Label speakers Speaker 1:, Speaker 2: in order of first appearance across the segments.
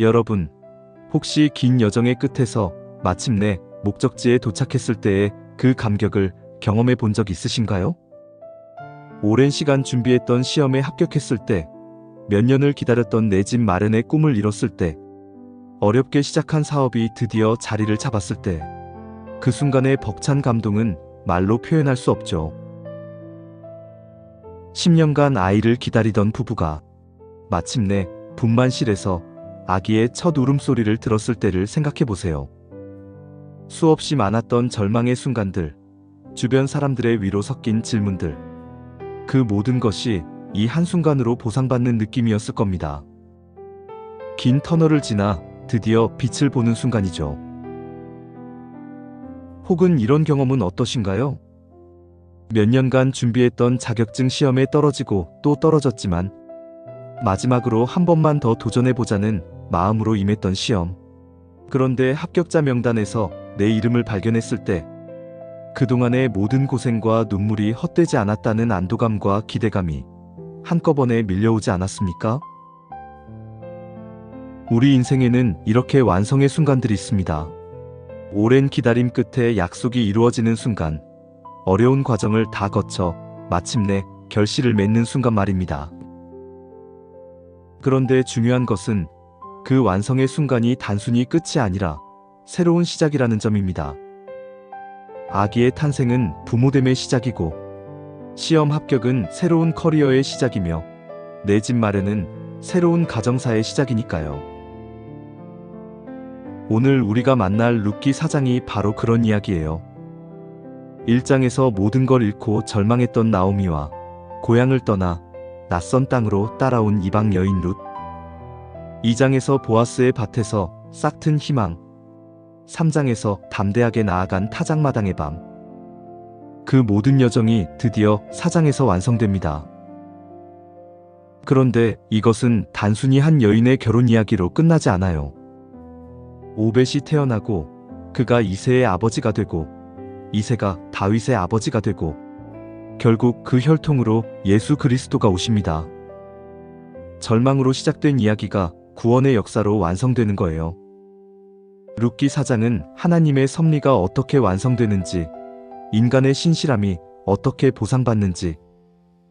Speaker 1: 여러분, 혹시 긴 여정의 끝에서 마침내 목적지에 도착했을 때의 그 감격을 경험해 본 적 있으신가요? 오랜 시간 준비했던 시험에 합격했을 때, 몇 년을 기다렸던 내 집 마련의 꿈을 이뤘을 때, 어렵게 시작한 사업이 드디어 자리를 잡았을 때, 그 순간의 벅찬 감동은 말로 표현할 수 없죠. 10년간 아이를 기다리던 부부가 마침내 분만실에서 아기의 첫 울음소리를 들었을 때를 생각해 보세요. 수없이 많았던 절망의 순간들, 주변 사람들의 위로 섞인 질문들, 그 모든 것이 이 한순간으로 보상받는 느낌이었을 겁니다. 긴 터널을 지나 드디어 빛을 보는 순간이죠. 혹은 이런 경험은 어떠신가요? 몇 년간 준비했던 자격증 시험에 떨어지고 또 떨어졌지만 마지막으로 한 번만 더 도전해보자는 마음으로 임했던 시험. 그런데 합격자 명단에서 내 이름을 발견했을 때 그동안의 모든 고생과 눈물이 헛되지 않았다는 안도감과 기대감이 한꺼번에 밀려오지 않았습니까? 우리 인생에는 이렇게 완성의 순간들이 있습니다. 오랜 기다림 끝에 약속이 이루어지는 순간, 어려운 과정을 다 거쳐 마침내 결실을 맺는 순간 말입니다. 그런데 중요한 것은 그 완성의 순간이 단순히 끝이 아니라 새로운 시작이라는 점입니다. 아기의 탄생은 부모됨의 시작이고, 시험 합격은 새로운 커리어의 시작이며, 내 집 마련은 새로운 가정사의 시작이니까요. 오늘 우리가 만날 루키 사장이 바로 그런 이야기예요. 1장에서 모든 걸 잃고 절망했던 나오미와 고향을 떠나 낯선 땅으로 따라온 이방 여인 룻. 2장에서 보아스의 밭에서 싹튼 희망. 3장에서 담대하게 나아간 타작마당의 밤. 그 모든 여정이 드디어 4장에서 완성됩니다. 그런데 이것은 단순히 한 여인의 결혼 이야기로 끝나지 않아요. 오벳이 태어나고 그가 이세의 아버지가 되고 이세가 다윗의 아버지가 되고 결국 그 혈통으로 예수 그리스도가 오십니다. 절망으로 시작된 이야기가 구원의 역사로 완성되는 거예요. 룻기 사장은 하나님의 섭리가 어떻게 완성되는지, 인간의 신실함이 어떻게 보상받는지,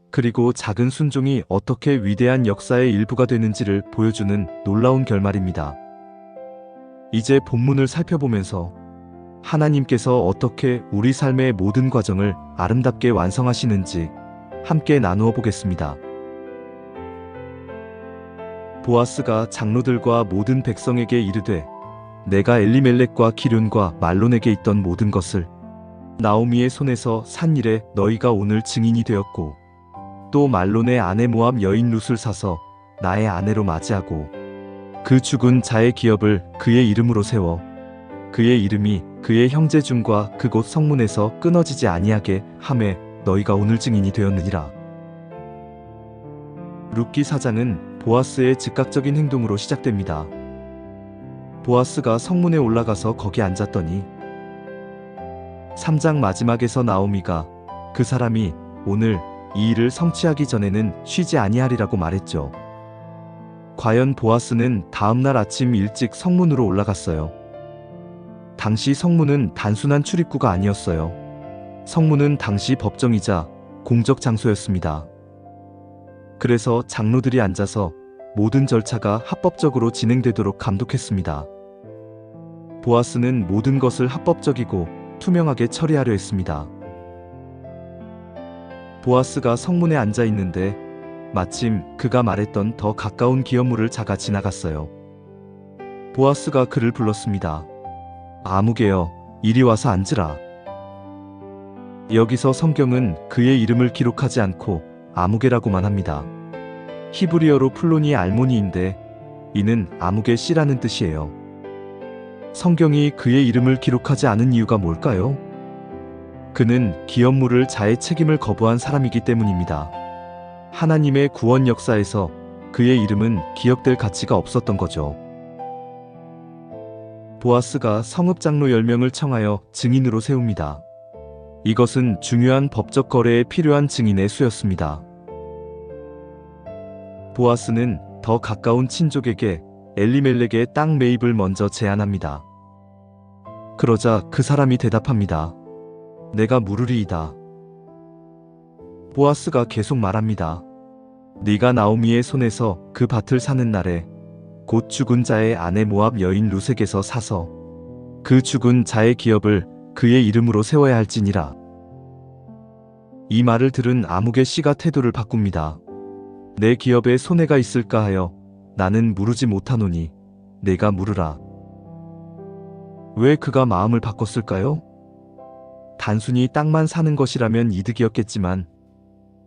Speaker 1: 그리고 작은 순종이 어떻게 위대한 역사의 일부가 되는지를 보여주는 놀라운 결말입니다. 이제 본문을 살펴보면서 하나님께서 어떻게 우리 삶의 모든 과정을 아름답게 완성하시는지 함께 나누어 보겠습니다. 보아스가 장로들과 모든 백성에게 이르되 내가 엘리멜렉과 기륜과 말론에게 있던 모든 것을 나오미의 손에서 산 일에 너희가 오늘 증인이 되었고 또 말론의 아내 모압 여인 룻을 사서 나의 아내로 맞이하고 그 죽은 자의 기업을 그의 이름으로 세워 그의 이름이 그의 형제 중과 그곳 성문에서 끊어지지 아니하게 함에 너희가 오늘 증인이 되었느니라. 룻기 사장은 보아스의 즉각적인 행동으로 시작됩니다. 보아스가 성문에 올라가서 거기 앉았더니 3장 마지막에서 나오미가 그 사람이 오늘 이 일을 성취하기 전에는 쉬지 아니하리라고 말했죠. 과연 보아스는 다음날 아침 일찍 성문으로 올라갔어요. 당시 성문은 단순한 출입구가 아니었어요. 성문은 당시 법정이자 공적 장소였습니다. 그래서 장로들이 앉아서 모든 절차가 합법적으로 진행되도록 감독했습니다. 보아스는 모든 것을 합법적이고 투명하게 처리하려 했습니다. 보아스가 성문에 앉아 있는데 마침 그가 말했던 더 가까운 기업물을 자가 지나갔어요. 보아스가 그를 불렀습니다. 아무개여, 이리 와서 앉으라. 여기서 성경은 그의 이름을 기록하지 않고 아무개라고만 합니다. 히브리어로 플로니 알모니인데 이는 아무개 씨라는 뜻이에요. 성경이 그의 이름을 기록하지 않은 이유가 뭘까요? 그는 기업물을 자의 책임을 거부한 사람이기 때문입니다. 하나님의 구원 역사에서 그의 이름은 기억될 가치가 없었던 거죠. 보아스가 성읍 장로 10명을 청하여 증인으로 세웁니다. 이것은 중요한 법적 거래에 필요한 증인의 수였습니다. 보아스는 더 가까운 친족에게 엘리멜렉의 땅 매입을 먼저 제안합니다. 그러자 그 사람이 대답합니다. 내가 물으리이다. 보아스가 계속 말합니다. 네가 나오미의 손에서 그 밭을 사는 날에 곧 죽은 자의 아내 모압 여인 루색에서 사서 그 죽은 자의 기업을 그의 이름으로 세워야 할지니라. 이 말을 들은 아무개 씨가 태도를 바꿉니다. 내 기업에 손해가 있을까 하여 나는 물으지 못하노니 내가 물으라. 왜 그가 마음을 바꿨을까요? 단순히 땅만 사는 것이라면 이득이었겠지만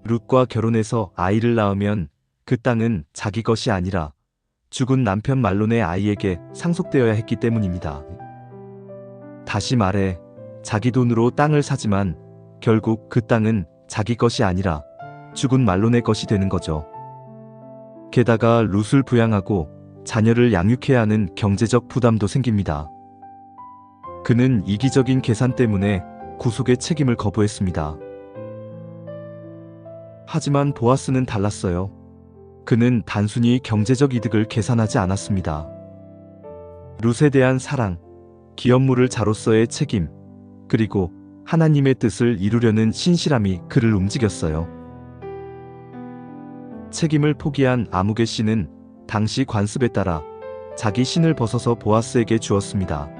Speaker 1: 룻과 결혼해서 아이를 낳으면 그 땅은 자기 것이 아니라 죽은 남편 말론의 아이에게 상속되어야 했기 때문입니다. 다시 말해 자기 돈으로 땅을 사지만 결국 그 땅은 자기 것이 아니라 죽은 말론의 것이 되는 거죠. 게다가 룻을 부양하고 자녀를 양육해야 하는 경제적 부담도 생깁니다. 그는 이기적인 계산 때문에 구속의 책임을 거부했습니다. 하지만 보아스는 달랐어요. 그는 단순히 경제적 이득을 계산하지 않았습니다. 룻에 대한 사랑, 기업물을 자로서의 책임, 그리고 하나님의 뜻을 이루려는 신실함이 그를 움직였어요. 책임을 포기한 아무개 씨는 당시 관습에 따라 자기 신을 벗어서 보아스에게 주었습니다.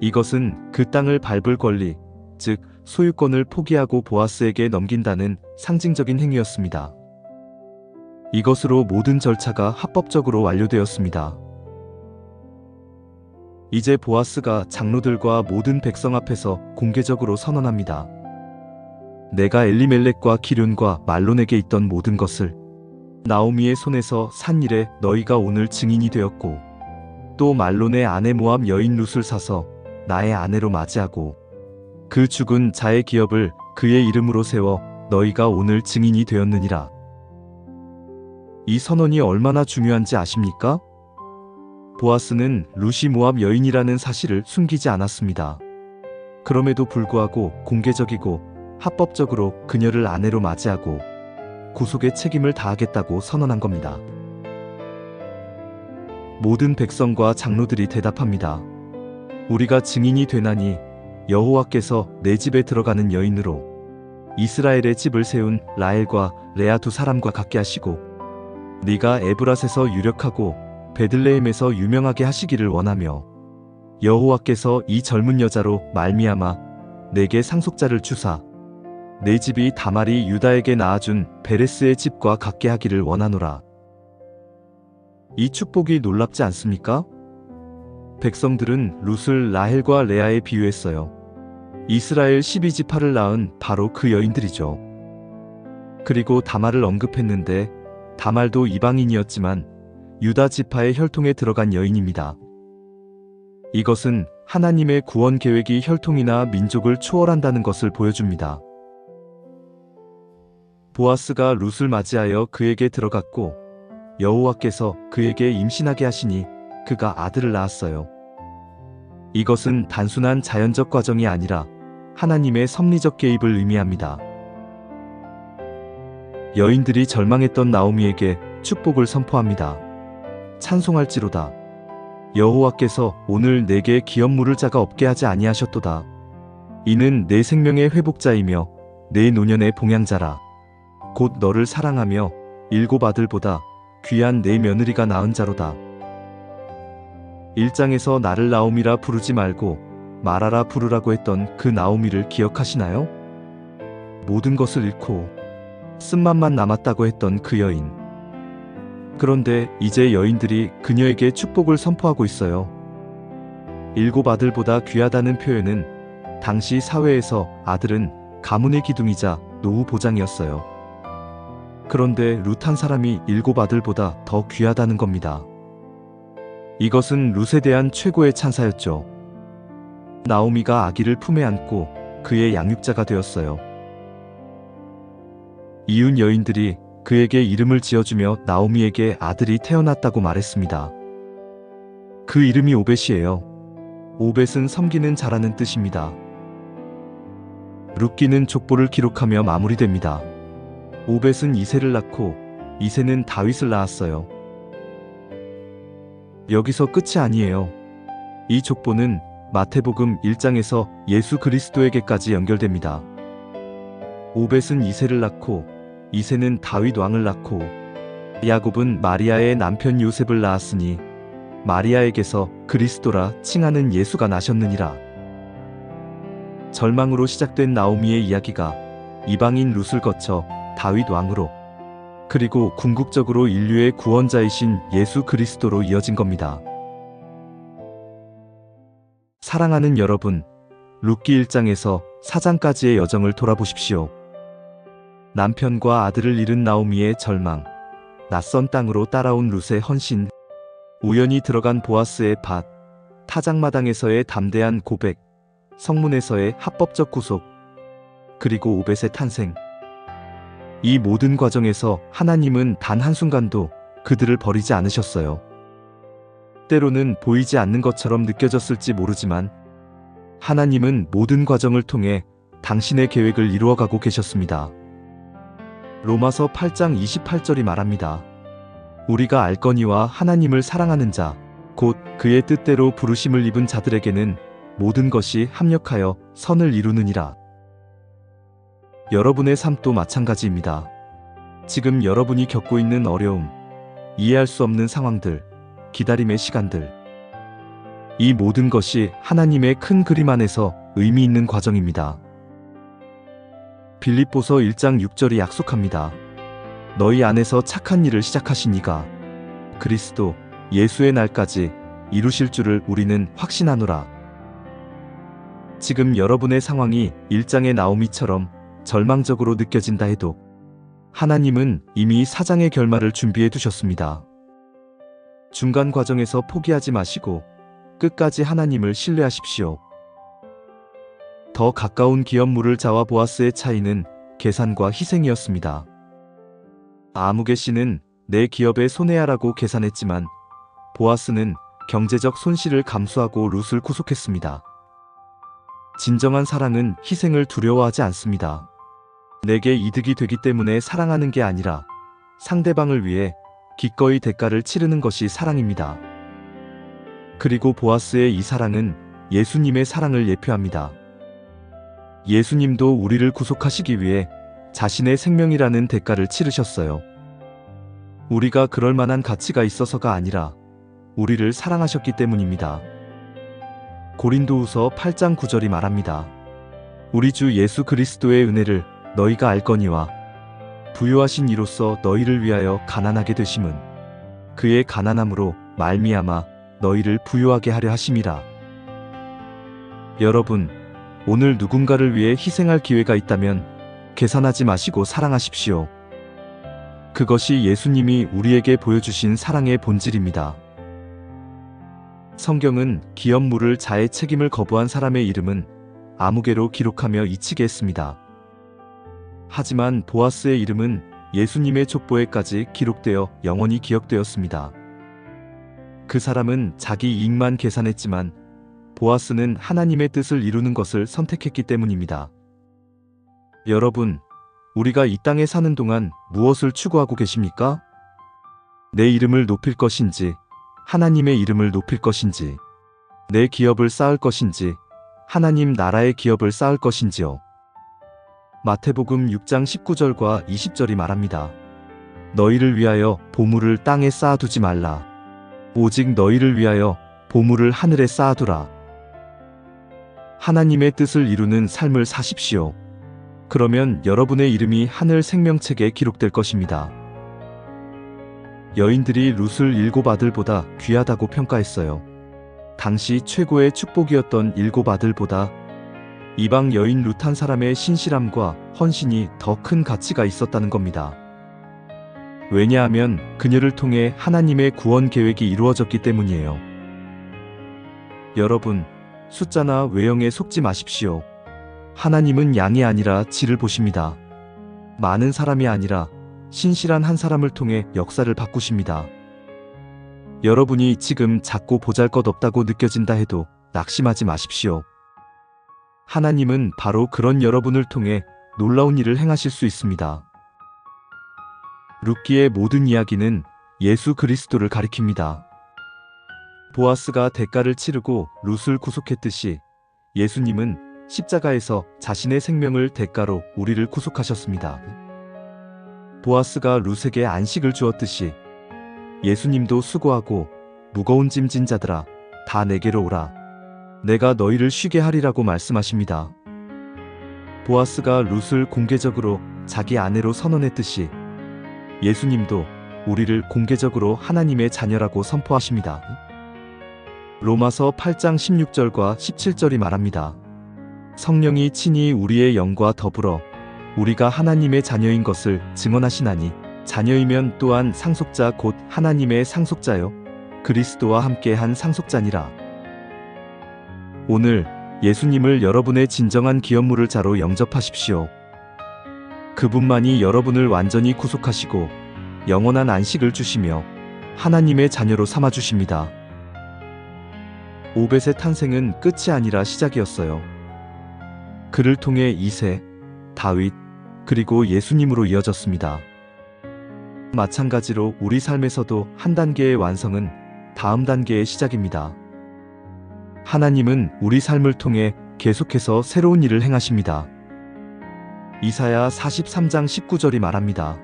Speaker 1: 이것은 그 땅을 밟을 권리, 즉 소유권을 포기하고 보아스에게 넘긴다는 상징적인 행위였습니다. 이것으로 모든 절차가 합법적으로 완료되었습니다. 이제 보아스가 장로들과 모든 백성 앞에서 공개적으로 선언합니다. 내가 엘리멜렉과 기륜과 말론에게 있던 모든 것을 나오미의 손에서 산 일에 너희가 오늘 증인이 되었고 또 말론의 아내 모함 여인 룻을 사서 나의 아내로 맞이하고 그 죽은 자의 기업을 그의 이름으로 세워 너희가 오늘 증인이 되었느니라. 이 선언이 얼마나 중요한지 아십니까? 보아스는 루시 모압 여인이라는 사실을 숨기지 않았습니다. 그럼에도 불구하고 공개적이고 합법적으로 그녀를 아내로 맞이하고 구속의 책임을 다하겠다고 선언한 겁니다. 모든 백성과 장로들이 대답합니다. 우리가 증인이 되나니 여호와께서 내 집에 들어가는 여인으로 이스라엘의 집을 세운 라엘과 레아 두 사람과 같게 하시고 네가 에브라스에서 유력하고 베들레헴에서 유명하게 하시기를 원하며 여호와께서 이 젊은 여자로 말미암아 내게 상속자를 주사 내 집이 다말이 유다에게 낳아준 베레스의 집과 같게 하기를 원하노라. 이 축복이 놀랍지 않습니까? 백성들은 룻을 라헬과 레아에 비유했어요. 이스라엘 12지파를 낳은 바로 그 여인들이죠. 그리고 다말을 언급했는데 다말도 이방인이었지만 유다 지파의 혈통에 들어간 여인입니다. 이것은 하나님의 구원 계획이 혈통이나 민족을 초월한다는 것을 보여줍니다. 보아스가 룻을 맞이하여 그에게 들어갔고 여호와께서 그에게 임신하게 하시니 그가 아들을 낳았어요. 이것은 단순한 자연적 과정이 아니라 하나님의 섭리적 개입을 의미합니다. 여인들이 절망했던 나오미에게 축복을 선포합니다. 찬송할지로다. 여호와께서 오늘 내게 기업 물을 자가 없게 하지 아니하셨도다. 이는 내 생명의 회복자이며 내 노년의 봉양자라. 곧 너를 사랑하며 일곱 아들보다 귀한 내 며느리가 낳은 자로다. 1장에서 나를 나오미라 부르지 말고 말하라 부르라고 했던 그 나오미를 기억하시나요? 모든 것을 잃고 쓴맛만 남았다고 했던 그 여인. 그런데 이제 여인들이 그녀에게 축복을 선포하고 있어요. 일곱 아들보다 귀하다는 표현은 당시 사회에서 아들은 가문의 기둥이자 노후 보장이었어요. 그런데 룻 한 사람이 일곱 아들보다 더 귀하다는 겁니다. 이것은 룻에 대한 최고의 찬사였죠. 나오미가 아기를 품에 안고 그의 양육자가 되었어요. 이웃 여인들이 그에게 이름을 지어주며 나오미에게 아들이 태어났다고 말했습니다. 그 이름이 오벳이에요. 오벳은 섬기는 자라는 뜻입니다. 룻기는 족보를 기록하며 마무리됩니다. 오벳은 이세를 낳고 이세는 다윗을 낳았어요. 여기서 끝이 아니에요. 이 족보는 마태복음 1장에서 예수 그리스도에게까지 연결됩니다. 오벳은 이세를 낳고 이세는 다윗 왕을 낳고 야곱은 마리아의 남편 요셉을 낳았으니 마리아에게서 그리스도라 칭하는 예수가 나셨느니라. 절망으로 시작된 나오미의 이야기가 이방인 룻을 거쳐 다윗 왕으로 그리고 궁극적으로 인류의 구원자이신 예수 그리스도로 이어진 겁니다. 사랑하는 여러분, 룻기 1장에서 4장까지의 여정을 돌아보십시오. 남편과 아들을 잃은 나오미의 절망, 낯선 땅으로 따라온 룻의 헌신, 우연히 들어간 보아스의 밭, 타작마당에서의 담대한 고백, 성문에서의 합법적 구속, 그리고 오벳의 탄생. 이 모든 과정에서 하나님은 단 한순간도 그들을 버리지 않으셨어요. 때로는 보이지 않는 것처럼 느껴졌을지 모르지만 하나님은 모든 과정을 통해 당신의 계획을 이루어가고 계셨습니다. 로마서 8장 28절이 말합니다. 우리가 알거니와 하나님을 사랑하는 자, 곧 그의 뜻대로 부르심을 입은 자들에게는 모든 것이 합력하여 선을 이루느니라. 여러분의 삶도 마찬가지입니다. 지금 여러분이 겪고 있는 어려움, 이해할 수 없는 상황들, 기다림의 시간들. 이 모든 것이 하나님의 큰 그림 안에서 의미 있는 과정입니다. 빌립보서 1장 6절이 약속합니다. 너희 안에서 착한 일을 시작하신 이가 그리스도 예수의 날까지 이루실 줄을 우리는 확신하노라. 지금 여러분의 상황이 1장의 나오미처럼 절망적으로 느껴진다 해도 하나님은 이미 사장의 결말을 준비해 두셨습니다. 중간 과정에서 포기하지 마시고 끝까지 하나님을 신뢰하십시오. 더 가까운 기업물을 자와 보아스의 차이는 계산과 희생이었습니다. 아무개 씨는 내 기업에 손해야라고 계산했지만 보아스는 경제적 손실을 감수하고 룻을 구속했습니다. 진정한 사랑은 희생을 두려워하지 않습니다. 내게 이득이 되기 때문에 사랑하는 게 아니라 상대방을 위해 기꺼이 대가를 치르는 것이 사랑입니다. 그리고 보아스의 이 사랑은 예수님의 사랑을 예표합니다. 예수님도 우리를 구속하시기 위해 자신의 생명이라는 대가를 치르셨어요. 우리가 그럴 만한 가치가 있어서가 아니라 우리를 사랑하셨기 때문입니다. 고린도후서 8장 9절이 말합니다. 우리 주 예수 그리스도의 은혜를 너희가 알거니와 부유하신 이로써 너희를 위하여 가난하게 되심은 그의 가난함으로 말미암아 너희를 부유하게 하려 하심이라. 여러분, 오늘 누군가를 위해 희생할 기회가 있다면 계산하지 마시고 사랑하십시오. 그것이 예수님이 우리에게 보여주신 사랑의 본질입니다. 성경은 기업물을 자의 책임을 거부한 사람의 이름은 아무개로 기록하며 잊히게 했습니다. 하지만 보아스의 이름은 예수님의 족보에까지 기록되어 영원히 기억되었습니다. 그 사람은 자기 이익만 계산했지만 보아스는 하나님의 뜻을 이루는 것을 선택했기 때문입니다. 여러분, 우리가 이 땅에 사는 동안 무엇을 추구하고 계십니까? 내 이름을 높일 것인지, 하나님의 이름을 높일 것인지, 내 기업을 쌓을 것인지, 하나님 나라의 기업을 쌓을 것인지요. 마태복음 6장 19절과 20절이 말합니다. 너희를 위하여 보물을 땅에 쌓아두지 말라. 오직 너희를 위하여 보물을 하늘에 쌓아두라. 하나님의 뜻을 이루는 삶을 사십시오. 그러면 여러분의 이름이 하늘 생명책에 기록될 것입니다. 여인들이 룻을 일곱 아들보다 귀하다고 평가했어요. 당시 최고의 축복이었던 일곱 아들보다 이방 여인 룻 한 사람의 신실함과 헌신이 더 큰 가치가 있었다는 겁니다. 왜냐하면 그녀를 통해 하나님의 구원 계획이 이루어졌기 때문이에요. 여러분, 숫자나 외형에 속지 마십시오. 하나님은 양이 아니라 질을 보십니다. 많은 사람이 아니라 신실한 한 사람을 통해 역사를 바꾸십니다. 여러분이 지금 작고 보잘 것 없다고 느껴진다 해도 낙심하지 마십시오. 하나님은 바로 그런 여러분을 통해 놀라운 일을 행하실 수 있습니다. 룻기의 모든 이야기는 예수 그리스도를 가리킵니다. 보아스가 대가를 치르고 룻을 구속했듯이 예수님은 십자가에서 자신의 생명을 대가로 우리를 구속하셨습니다. 보아스가 룻에게 안식을 주었듯이 예수님도 수고하고 무거운 짐진 자들아 다 내게로 오라. 내가 너희를 쉬게 하리라고 말씀하십니다. 보아스가 룻을 공개적으로 자기 아내로 선언했듯이 예수님도 우리를 공개적으로 하나님의 자녀라고 선포하십니다. 로마서 8장 16절과 17절이 말합니다. 성령이 친히 우리의 영과 더불어 우리가 하나님의 자녀인 것을 증언하시나니 자녀이면 또한 상속자 곧 하나님의 상속자요 그리스도와 함께 한 상속자니라. 오늘 예수님을 여러분의 진정한 기업물을 자로 영접하십시오. 그분만이 여러분을 완전히 구속하시고 영원한 안식을 주시며 하나님의 자녀로 삼아 주십니다. 오벳의 탄생은 끝이 아니라 시작이었어요. 그를 통해 이세, 다윗, 그리고 예수님으로 이어졌습니다. 마찬가지로 우리 삶에서도 한 단계의 완성은 다음 단계의 시작입니다. 하나님은 우리 삶을 통해 계속해서 새로운 일을 행하십니다. 이사야 43장 19절이 말합니다.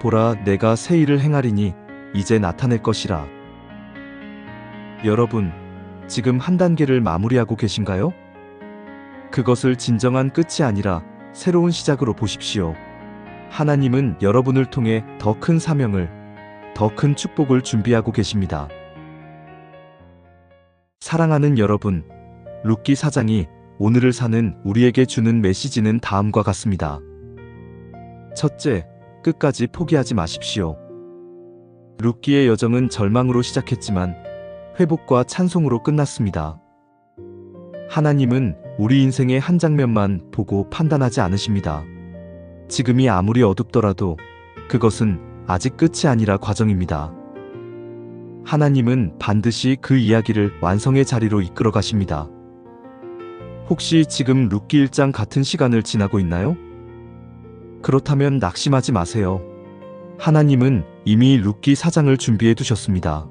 Speaker 1: 보라, 내가 새 일을 행하리니 이제 나타낼 것이라. 여러분, 지금 한 단계를 마무리하고 계신가요? 그것을 진정한 끝이 아니라 새로운 시작으로 보십시오. 하나님은 여러분을 통해 더 큰 사명을, 더 큰 축복을 준비하고 계십니다. 사랑하는 여러분, 룻기 사장이 오늘을 사는 우리에게 주는 메시지는 다음과 같습니다. 첫째, 끝까지 포기하지 마십시오. 룻기의 여정은 절망으로 시작했지만 회복과 찬송으로 끝났습니다. 하나님은 우리 인생의 한 장면만 보고 판단하지 않으십니다. 지금이 아무리 어둡더라도 그것은 아직 끝이 아니라 과정입니다. 하나님은 반드시 그 이야기를 완성의 자리로 이끌어 가십니다. 혹시 지금 룻기 1장 같은 시간을 지나고 있나요? 그렇다면 낙심하지 마세요. 하나님은 이미 룻기 4장을 준비해 두셨습니다.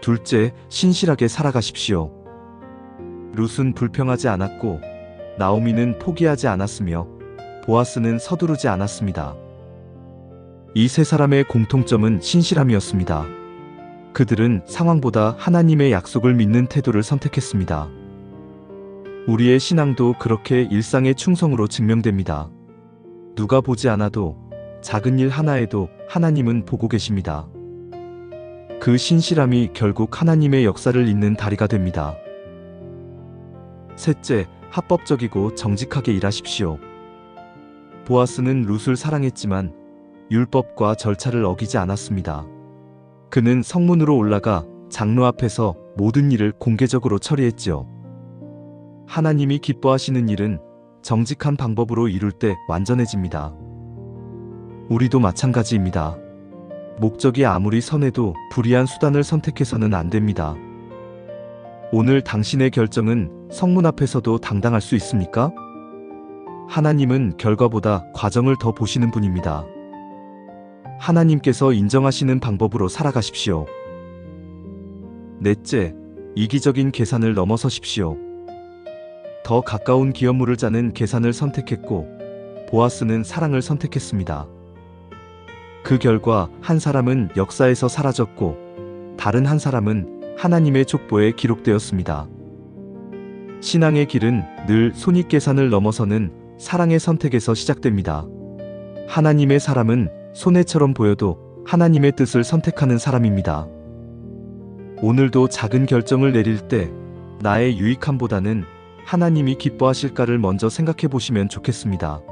Speaker 1: 둘째, 신실하게 살아가십시오. 룻은 불평하지 않았고 나오미는 포기하지 않았으며 보아스는 서두르지 않았습니다. 이 세 사람의 공통점은 신실함이었습니다. 그들은 상황보다 하나님의 약속을 믿는 태도를 선택했습니다. 우리의 신앙도 그렇게 일상의 충성으로 증명됩니다. 누가 보지 않아도 작은 일 하나에도 하나님은 보고 계십니다. 그 신실함이 결국 하나님의 역사를 잇는 다리가 됩니다. 셋째, 합법적이고 정직하게 일하십시오. 보아스는 룻을 사랑했지만 율법과 절차를 어기지 않았습니다. 그는 성문으로 올라가 장로 앞에서 모든 일을 공개적으로 처리했지요. 하나님이 기뻐하시는 일은 정직한 방법으로 이룰 때 완전해집니다. 우리도 마찬가지입니다. 목적이 아무리 선해도 불의한 수단을 선택해서는 안 됩니다. 오늘 당신의 결정은 성문 앞에서도 당당할 수 있습니까? 하나님은 결과보다 과정을 더 보시는 분입니다. 하나님께서 인정하시는 방법으로 살아가십시오. 넷째, 이기적인 계산을 넘어서십시오. 더 가까운 기업물을 짜는 계산을 선택했고, 보아스는 사랑을 선택했습니다. 그 결과 한 사람은 역사에서 사라졌고, 다른 한 사람은 하나님의 족보에 기록되었습니다. 신앙의 길은 늘 손익 계산을 넘어서는 사랑의 선택에서 시작됩니다. 하나님의 사람은 손해처럼 보여도 하나님의 뜻을 선택하는 사람입니다. 오늘도 작은 결정을 내릴 때 나의 유익함보다는 하나님이 기뻐하실까를 먼저 생각해 보시면 좋겠습니다.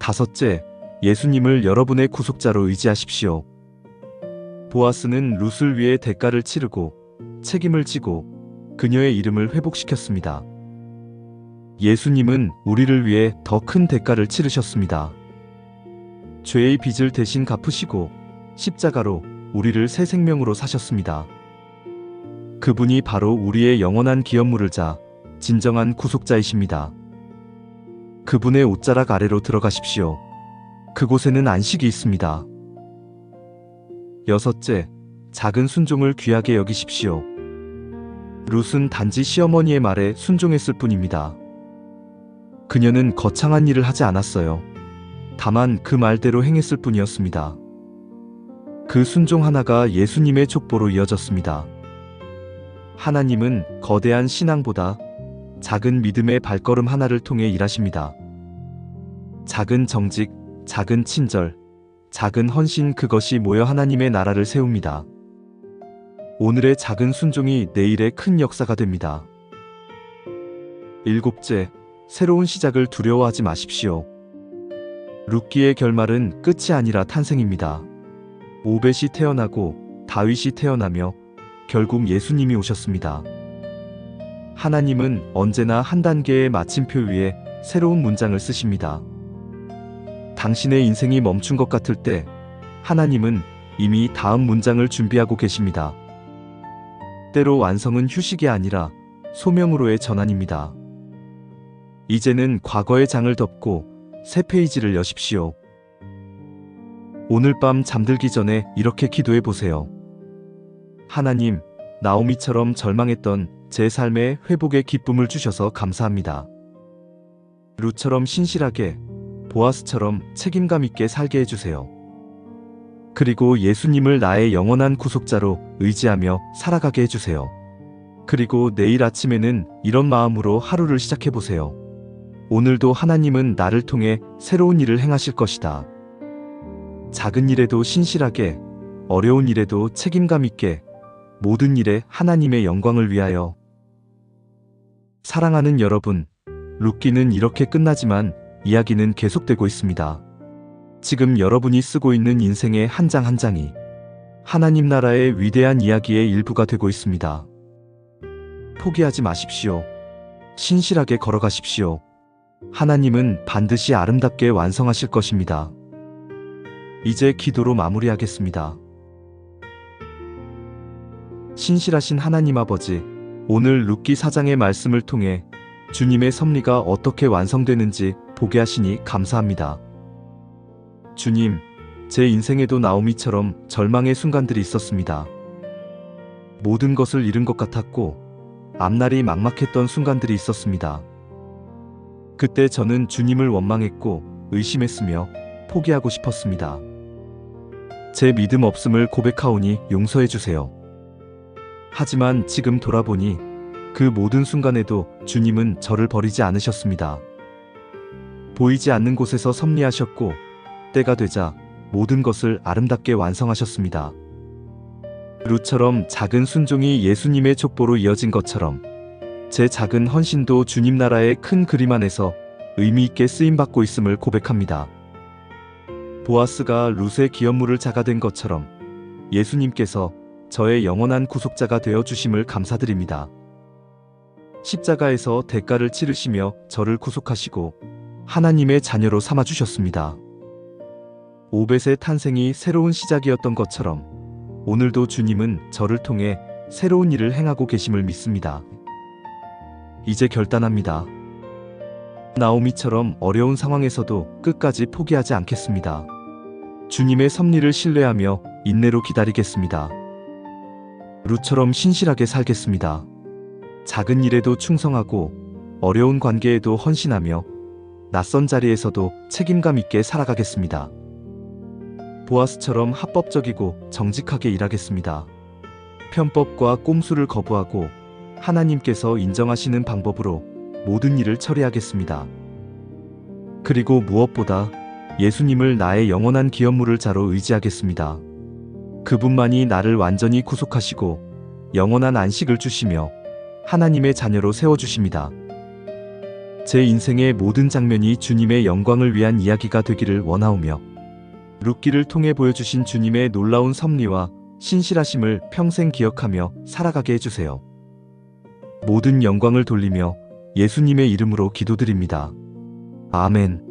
Speaker 1: 다섯째, 예수님을 여러분의 구속자로 의지하십시오. 보아스는 룻을 위해 대가를 치르고 책임을 지고 그녀의 이름을 회복시켰습니다. 예수님은 우리를 위해 더 큰 대가를 치르셨습니다. 죄의 빚을 대신 갚으시고 십자가로 우리를 새 생명으로 사셨습니다. 그분이 바로 우리의 영원한 기업물을 자 진정한 구속자이십니다. 그분의 옷자락 아래로 들어가십시오. 그곳에는 안식이 있습니다. 여섯째, 작은 순종을 귀하게 여기십시오. 룻은 단지 시어머니의 말에 순종했을 뿐입니다. 그녀는 거창한 일을 하지 않았어요. 다만 그 말대로 행했을 뿐이었습니다. 그 순종 하나가 예수님의 족보로 이어졌습니다. 하나님은 거대한 신앙보다 작은 믿음의 발걸음 하나를 통해 일하십니다. 작은 정직, 작은 친절, 작은 헌신 그것이 모여 하나님의 나라를 세웁니다. 오늘의 작은 순종이 내일의 큰 역사가 됩니다. 일곱째, 새로운 시작을 두려워하지 마십시오. 룻기의 결말은 끝이 아니라 탄생입니다. 오벳이 태어나고 다윗이 태어나며 결국 예수님이 오셨습니다. 하나님은 언제나 한 단계의 마침표 위에 새로운 문장을 쓰십니다. 당신의 인생이 멈춘 것 같을 때 하나님은 이미 다음 문장을 준비하고 계십니다. 때로 완성은 휴식이 아니라 소명으로의 전환입니다. 이제는 과거의 장을 덮고 새 페이지를 여십시오. 오늘 밤 잠들기 전에 이렇게 기도해 보세요. 하나님, 나오미처럼 절망했던 제 삶에 회복의 기쁨을 주셔서 감사합니다. 루처럼 신실하게, 보아스처럼 책임감 있게 살게 해주세요. 그리고 예수님을 나의 영원한 구속자로 의지하며 살아가게 해주세요. 그리고 내일 아침에는 이런 마음으로 하루를 시작해 보세요. 오늘도 하나님은 나를 통해 새로운 일을 행하실 것이다. 작은 일에도 신실하게, 어려운 일에도 책임감 있게, 모든 일에 하나님의 영광을 위하여. 사랑하는 여러분, 룻기는 이렇게 끝나지만 이야기는 계속되고 있습니다. 지금 여러분이 쓰고 있는 인생의 한 장 한 장이 하나님 나라의 위대한 이야기의 일부가 되고 있습니다. 포기하지 마십시오. 신실하게 걸어가십시오. 하나님은 반드시 아름답게 완성하실 것입니다. 이제 기도로 마무리하겠습니다. 신실하신 하나님 아버지, 오늘 룻기 사장의 말씀을 통해 주님의 섭리가 어떻게 완성되는지 보게 하시니 감사합니다. 주님, 제 인생에도 나오미처럼 절망의 순간들이 있었습니다. 모든 것을 잃은 것 같았고, 앞날이 막막했던 순간들이 있었습니다. 그때 저는 주님을 원망했고, 의심했으며, 포기하고 싶었습니다. 제 믿음 없음을 고백하오니 용서해 주세요. 하지만 지금 돌아보니 그 모든 순간에도 주님은 저를 버리지 않으셨습니다. 보이지 않는 곳에서 섭리하셨고 때가 되자 모든 것을 아름답게 완성하셨습니다. 루처럼 작은 순종이 예수님의 족보로 이어진 것처럼 제 작은 헌신도 주님 나라의 큰 그림 안에서 의미 있게 쓰임 받고 있음을 고백합니다. 보아스가 룻의 기업물을 자가된 것처럼 예수님께서 저의 영원한 구속자가 되어 주심을 감사드립니다. 십자가에서 대가를 치르시며 저를 구속하시고 하나님의 자녀로 삼아 주셨습니다. 오벳의 탄생이 새로운 시작이었던 것처럼 오늘도 주님은 저를 통해 새로운 일을 행하고 계심을 믿습니다. 이제 결단합니다. 나오미처럼 어려운 상황에서도 끝까지 포기하지 않겠습니다. 주님의 섭리를 신뢰하며 인내로 기다리겠습니다. 루처럼 신실하게 살겠습니다. 작은 일에도 충성하고 어려운 관계에도 헌신하며 낯선 자리에서도 책임감 있게 살아가겠습니다. 보아스처럼 합법적이고 정직하게 일하겠습니다. 편법과 꼼수를 거부하고 하나님께서 인정하시는 방법으로 모든 일을 처리하겠습니다. 그리고 무엇보다 예수님을 나의 영원한 기업물을 자로 의지하겠습니다. 그분만이 나를 완전히 구속하시고 영원한 안식을 주시며 하나님의 자녀로 세워주십니다. 제 인생의 모든 장면이 주님의 영광을 위한 이야기가 되기를 원하오며 룻기를 통해 보여주신 주님의 놀라운 섭리와 신실하심을 평생 기억하며 살아가게 해주세요. 모든 영광을 돌리며 예수님의 이름으로 기도드립니다. 아멘.